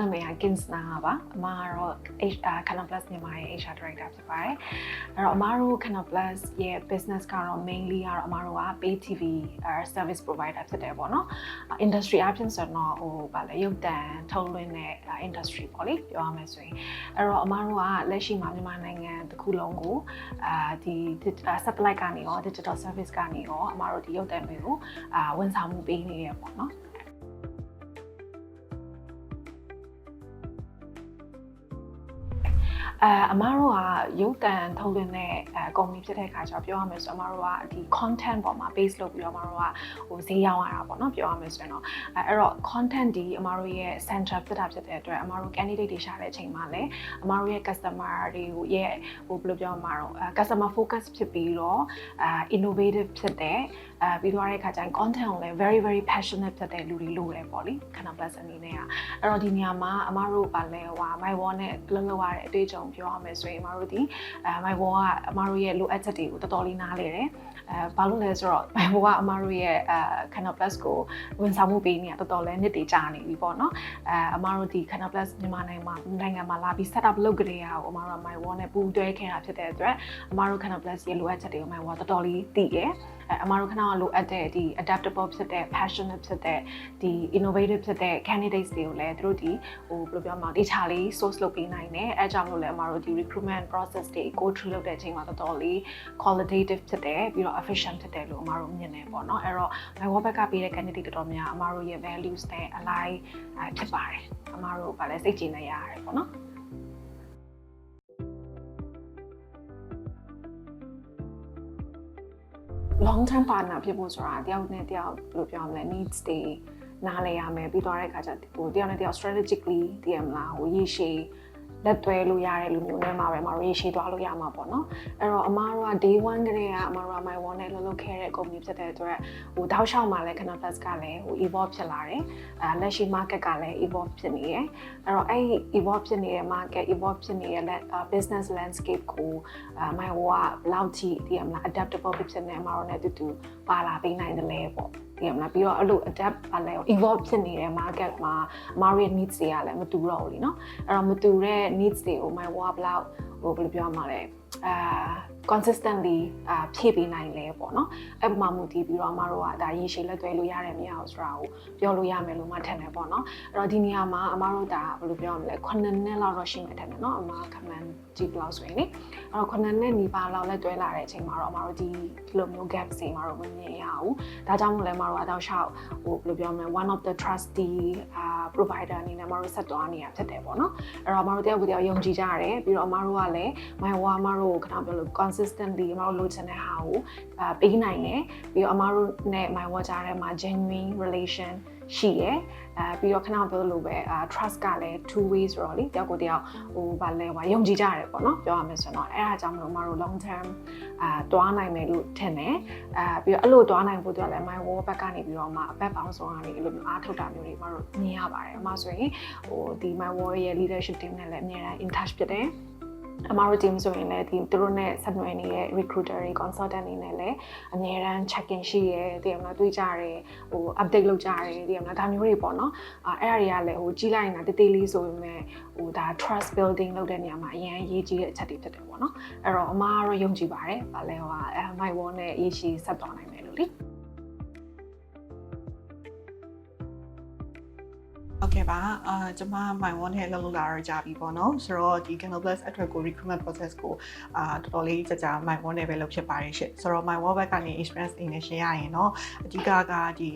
နာမည်က Kinsna ပါအမကတော့ H Canon Plus မြန်မာရဲ့ HR Director ဖြစ်ပါတယ်အဲ့တော့အမတို့ Canon Plus ရဲ့ business ကတော့ mainly ကတော့အမတို့က pay TV service provider ဖြစ်တယ်ပေါ့နော် industry အပြင်ဆိုတော့ဟိုဗာလဲရုပ်တံထုတ်လွှင့်တဲ့ industry ပေါ့လေပြောရမယ်ဆိုရင်အဲ့တော့အမတို့ကလက်ရှိမှာမြန်မာနိုင်ငံတစ်ခုလုံးကိုအာဒီ satellite ကနေရော digital service ကနေရောအမတို့ဒီရုပ်တံတွေကိုအာဝန်ဆောင်မှုပေးနေရပေါ့နော် အဲအမားတို့ကရုပ်တံထုတ်လွှင့်တဲ့အဲကုမ္ပဏီဖြစ်တဲ့အခါကျတော့ပြောရမယ်ဆိုတော့အမားတို့ကဒီ content ပေါ်မှာ base လုပ်ပြီးတော့အမားတို့ကဟိုဈေးရောက်ရတာပေါ့နော်ပြောရမယ်ဆိုရင်တော့အဲအဲ့တော့ content ဒီအမားတို့ရဲ့ center ဖြစ်တာဖြစ်တဲ့အတွက်အမားတို့ candidate တွေရှာတဲ့အချိန်မှာလည်းအမားတို့ရဲ့ customer တွေကိုရဲ့ဟိုဘယ်လိုပြောမှာတော့အဲ customer focus ဖြစ်ပြီးတော့အဲ innovative ဖြစ်တဲ့အဲပြီးတော့တဲ့အခါကျရင် content ကိုလည်း very very passionate ဖြစ်တဲ့လူတွေလိုတယ်ပေါ့လေခဏ plus အနေနဲ့ကအဲ့တော့ဒီနေရာမှာအမားတို့ပါလဲဟို my wall နဲ့လုံးလုံးရတဲ့အတွေ့အကြုံပြောရမယ်ဆိုရင်အမတို့ဒီအဲ my wall ကအမတို့ရဲ့လိုအပ်ချက်တွေကိုတော်တော်လေးနားလေတယ် အဲဘာလို့လဲဆိုတော့ my wall ကအမတို့ရဲ့အဲ Canon Plus ကိုဝန်ဆောင်မှုပေးနေတာတော်တော်လေးနှစ်တည်ကြာနေပြီပေါ့နော်အဲအမတို့ဒီ Canon Plus မြန်မာနိုင်ငံမှာနိုင်ငံမှာလာပြီး set up လုပ်ကြတဲ့ဟာကိုအမတို့က my wall နဲ့ပူးတွဲခဲ့တာဖြစ်တဲ့အတွက်အမတို့ Canon Plus ရဲ့လိုအပ်ချက်တွေကို my wall တော်တော်လေးတည်တယ်အဲအမတို့ခဏကလိုအပ်တဲ့ဒီ adaptable ဖြစ်တဲ့ passionate ဖြစ်တဲ့ဒီ innovative ဖြစ်တဲ့ candidates တွေကိုလည်းသူတို့ဒီဟိုဘယ်လိုပြောမလဲတခြားလေး source လုပ်ပေးနိုင်တယ်အဲကြောင့်မလို့လည်းအမတို့ဒီ recruitment process တွေ go through လုပ်တဲ့အချိန်မှာတော်တော်လေး qualitative ဖြစ်တယ်ပြီးတော့ efficient ဖြစ်တယ်လို့အမတို့မြင်တယ်ပေါ့နော်အဲ့တော့ my work ဘက်ကပေးတဲ့ candidate တော်တော်များအမတို့ရဲ့ values နဲ့ align ဖြစ်ပါတယ်အမတို့ဗာလဲစိတ်ကြည်နေရတယ်ပေါ့နော် long term partner ဖြစ်ဖို့ဆိုတာတယောက်နဲ့တယောက်ဘယ်လိုပြောမလဲ needs တွေနားလည်ရမယ်ပြီးသွားတဲ့အခါကျဟိုတယောက်နဲ့တယောက် strategically တည်ရမလားဟိုရေရှည် လက်သွဲလို့ရတဲ့လူမျိုးနဲ့မှာပဲမရေရှည်သွားလို့ရမှာပေါ့နော်အဲ့တော့အမားတို့က day 1ကတည်းကအမားတို့က my one နဲ့လှုပ်လှုပ်ခဲ့တဲ့ company ဖြစ်တဲ့အတွက်ဟိုတောက်လျှောက်မှာလည်း Canal Plus ကလည်းဟို evolve ဖြစ်လာတယ်အဲလက်ရှိ market ကလည်း evolve ဖြစ်နေတယ်အဲ့တော့အဲ့ evolve ဖြစ်နေတဲ့ market evolve ဖြစ်နေတဲ့ business landscape ကို my one ကဘယ်လောက်ထိတည်ရမလား adaptable ဖြစ်နေမှာတော့လည်းတူတူ ပါလာပေးနိုင်တယ်လေပေါ့တည်ရမလားပြီးတော့အဲ့လို adapt ပါလဲ evolve ဖြစ်နေတဲ့ market မှာ market needs တွေကလည်းမတူတော့ဘူးလीเนาะအဲ့တော့မတူတဲ့ needs တွေကို my wa ဘလောက်ဟိုဘယ်လိုပြောရမှာလဲအာ consistently အာဖြည့်ပေးနိုင်လဲပေါ့နော်အဲ့ပမာမူတည်ပြီးတော့အမတို့ကဒါရေရှည်လက်သွဲလို့ရတယ်မရအောင်ဆိုတာကိုပြောလို့ရမယ်လို့မှထင်တယ်ပေါ့နော်အဲ့တော့ဒီနေရာမှာအမတို့ဒါဘယ်လိုပြောရမလဲ9နှစ်လောက်တော့ရှိမှထင်တယ်နော်အမ command ကြည့်ဘလောက်ဆိုရင်လေအဲ့တော့9နှစ်နီးပါးလောက်လက်သွဲလာတဲ့အချိန်မှာတော့အမတို့ဒီဒီလိုမျိုး gap တွေမှာတော့မမြင်ရဘူးဒါကြောင့်မို့လဲအမတို့အတော့ရှောက်ဟိုဘယ်လိုပြောမလဲ one of the trustee အာ provider အနေနဲ့အမတို့ဆက်သွားနေတာဖြစ်တယ်ပေါ့နော်အဲ့တော့အမတို့တယောက်ကိုတယောက်ယုံကြည်ကြရတယ်ပြီးတော့အမတို့ကလည်း my wa အမတို့ကိုခဏပြောလို့ consistently အမတို့လိုချင်တဲ့ဟာကိုအာပေးနိုင်တယ်ပြီးတော့အမတို့နဲ့ my wa ကြားထဲမှာ genuine relation ရှိရယ်အဲပြီးတော့ခဏပြောလို့ပဲအာ trust ကလည်း two way ဆိုတော့လေတယောက်ကိုတယောက်ဟိုဗာလဲဟိုယုံကြည်ကြရတယ်ပေါ့နော်ပြောရမယ်ဆိုတော့အဲ့ဒါကြောင့်မလို့မတို့ long term အာတွားနိုင်မယ်လို့ထင်တယ်အဲပြီးတော့အဲ့လိုတွားနိုင်ဖို့အတွက်လည်း my wall ဘက်ကနေပြီးတော့မှအပတ်ပေါင်းဆုံးကနေအဲ့လိုမျိုးအားထုတ်တာမျိုးတွေမတို့မြင်ရပါတယ်အမဆိုရင်ဟိုဒီ my wall ရဲ့ leadership team နဲ့လည်းအများအား in touch ဖြစ်တယ် အမားတို့ team ဆိုရင်လည်းဒီသူတို့နဲ့ဆက်နွယ်နေတဲ့ recruiter တွေ consultant တွေနဲ့လည်းအများရန် check in ရှိရဲတည်ရမလားတွေးကြတယ်ဟို update လုပ်ကြတယ်တည်ရမလားဒါမျိုးတွေပေါ့နော်အဲအဲ့အရာတွေကလည်းဟိုကြီးလိုက်နေတာတေးသေးလေးဆိုပေမဲ့ဟိုဒါ trust building လုပ်တဲ့နေရာမှာအရင်ရေးကြီးတဲ့အချက်တွေဖြစ်တယ်ပေါ့နော်အဲ့တော့အမားကတော့ယုံကြည်ပါတယ်ဗာလဲဟိုအဲ my wall နဲ့ရေးရှိဆက်သွားနိုင်မယ်လို့လေ နဲ့ပါအာကျွန်မ my one နဲ့လောက်လောက်လာတော့ကြာပြီပေါ့နော်ဆိုတော့ဒီ Canal Plus အတွက်ကို recruitment process ကိုအာတော်တော်လေးကြာကြာ my one နဲ့ပဲလုပ်ဖြစ်ပါတယ်ရှင့်ဆိုတော့ my one ဘက်ကနေ experience အနေနဲ့ရှင်းရရင်တော့အဓိကကဒီ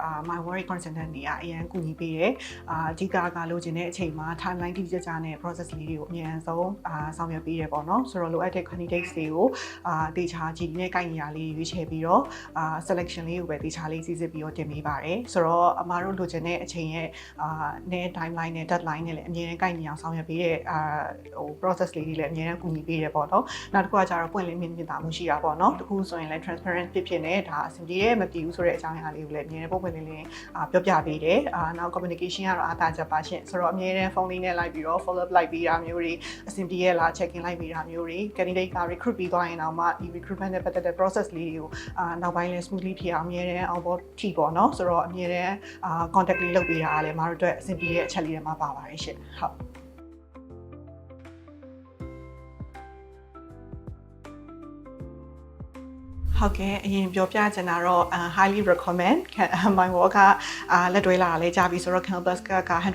အာ my one consultant တွေကအရင်ကူညီပေးတယ်အာအဓိကကလိုချင်တဲ့အချိန်မှာ timeline တိတိကျကျနဲ့ process လေးတွေကိုအမြန်ဆုံးအာဆောင်ရွက်ပေးတယ်ပေါ့နော်ဆိုတော့လိုအပ်တဲ့ candidates တွေကိုအာတေချာကြည့်နဲ့ကိုင်နေရလေးရွေးချယ်ပြီးတော့အာ selection လေးကိုပဲတေချာလေးစစ်စစ်ပြီးတော့တင်ပေးပါတယ်ဆိုတော့အမားတို့လိုချင်တဲ့အချိန်ရဲ့အာနဲ့ timeline နဲ့ deadline နဲ့လည်းအမြဲတမ်းကိုက်ညီအောင်ဆောင်ရွက်ပေးတဲ့အာဟို process လေးတွေလည်းအမြဲတမ်းကူညီပေးရပေါ့နော်နောက်တစ်ခုကကျတော့ပွင့်လင်းမြင့်မြတ်တာမှုရှိတာပေါ့နော်တခုဆိုရင်လည်း transparent ဖြစ်ဖြစ်နဲ့ဒါအဆင်ပြေရဲ့မပြေဘူးဆိုတဲ့အကြောင်းအရာလေးကိုလည်းအမြဲတမ်းပုံပွင့်လင်းလင်းအာပြောပြပေးတယ်အာနောက် communication ကတော့အားသာချက်ပါရှင့်ဆိုတော့အမြဲတမ်းဖုန်းလေးနဲ့လိုက်ပြီးတော့ follow up လိုက်ပေးတာမျိုးတွေအဆင်ပြေရဲ့လား check in လိုက်ပေးတာမျိုးတွေ candidate က recruit ပြီးသွားရင်တော့မှဒီ recruitment နဲ့ပတ်သက်တဲ့ process လေးတွေကိုအာနောက်ပိုင်းလည်း smoothly ဖြစ်အောင်အမြဲတမ်း onboard ထိပေါ့နော်ဆိုတော့အမြဲတမ်းအာ contact လေးလုပ်ပေးတာကလည်းမတို့အတွက်အအဆင်ပြေတဲ့အချက်လေးတွေမှာပါပါတယ်ရှင်ဟုတ် ဟုတ်ကဲ့အရင်ပြောပြချင်တာတော့ highly recommend my work ကအာလက်တွဲလာတာလဲကြာပြီဆိုတော့ campus က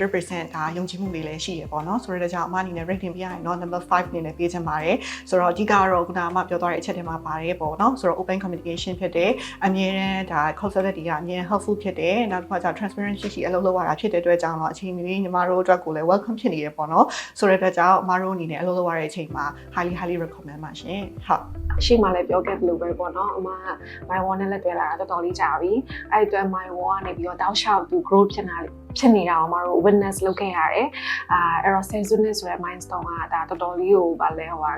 100%ဒါယုံကြည်မှုလေးလည်းရှိရပေါ့နော်ဆိုတော့ဒါကြောင့်အမအနေနဲ့ rating ပြရရင်တော့ number 5အနေနဲ့ပေးချင်ပါတယ်ဆိုတော့အဓိကတော့ခုနကအမပြောသွားတဲ့အချက်တွေမှာပါတယ်ပေါ့နော်ဆိုတော့ open communication ဖြစ်တယ်အမြဲတမ်းဒါ concept တွေကအမြဲ helpful ဖြစ်တယ်နောက်တစ်ခါကျ transparent ရှိရှိအလုပ်လုပ်ရတာဖြစ်တဲ့အတွက်ကြောင့်တော့အချိန်မီညီမတို့အတွက်ကိုလည်း welcome ဖြစ်နေရပေါ့နော်ဆိုတဲ့အတွက်ကြောင့်အမတို့အနေနဲ့အလုပ်လုပ်ရတဲ့အချိန်မှာ highly highly recommend ပါရှင်ဟုတ်ရှေ့မှာလည်းပြောခဲ့သလိုပဲပေါ့နော်အမက my one နဲ့လက်တွဲလာတာတော်တော်လေးကြာပြီအဲ့အတွက် my one ကနေပြီးတော့တောက်လျှောက်သူ growth ဖြစ်နေတာ ဖြစ်နေတာကိုမတို့ witness လုပ်ခဲ့ရတယ်အာအဲ့တော့ sensitive ဆိုတဲ့ milestone ကဒါတော်တော်လေးကိုဗာလဲဟိုအာ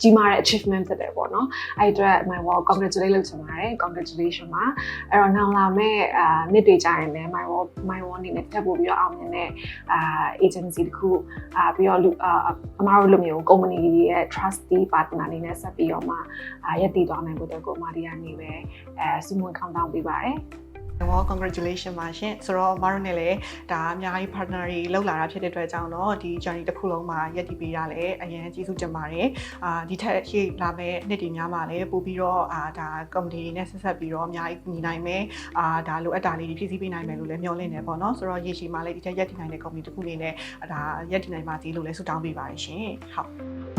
ကြီးမားတဲ့ achievement ဖြစ်တယ်ပေါ့နော်အဲ့အတွက် my one congratulate လုပ်ချင်ပါတယ် congratulation ပါအဲ့တော့နောက်လာမဲ့အာနှစ်တွေကြာရင်လည်း my one my one အနေနဲ့တက်ပို့ပြီးတော့အောင်မြင်တဲ့အာ agency တခုအာပြီးတော့လူအာအမတို့လိုမျိုး company ရဲ့ trusty partner အနေနဲ့ဆက်ပြီးတော့မှအာရည်တည်သွားနိုင်ဖို့အတွက်ကိုအမဒီကနေပဲအဲစုမွန် countdown ပေးပါတယ် well congratulation ပါရှင်ဆိုတော့မတို့နဲ့လည်းဒါအများကြီး partner တွေလောက်လာတာဖြစ်တဲ့အတွက်ကြောင့်တော့ဒီ journey တစ်ခုလုံးမှာရက်တည်ပေးရလဲအရင်ကျေးဇူးတင်ပါတယ်အာဒီထက်ရှေ့လာမဲ့နှစ်တွေများမှာလည်းပို့ပြီးတော့အာဒါ company တွေနဲ့ဆက်ဆက်ပြီးတော့အများကြီးညီနိုင်မယ်အာဒါလိုအပ်တာလေးတွေဖြည့်ဆည်းပေးနိုင်မယ်လို့လည်းမျှော်လင့်နေပေါ့နော်ဆိုတော့ရေရှည်မှာလည်းဒီထက်ရက်တည်နိုင်တဲ့ company တစ်ခုအနေနဲ့ဒါရက်တည်နိုင်ပါစေလို့လည်းဆုတောင်းပေးပါတယ်ရှင်ဟုတ်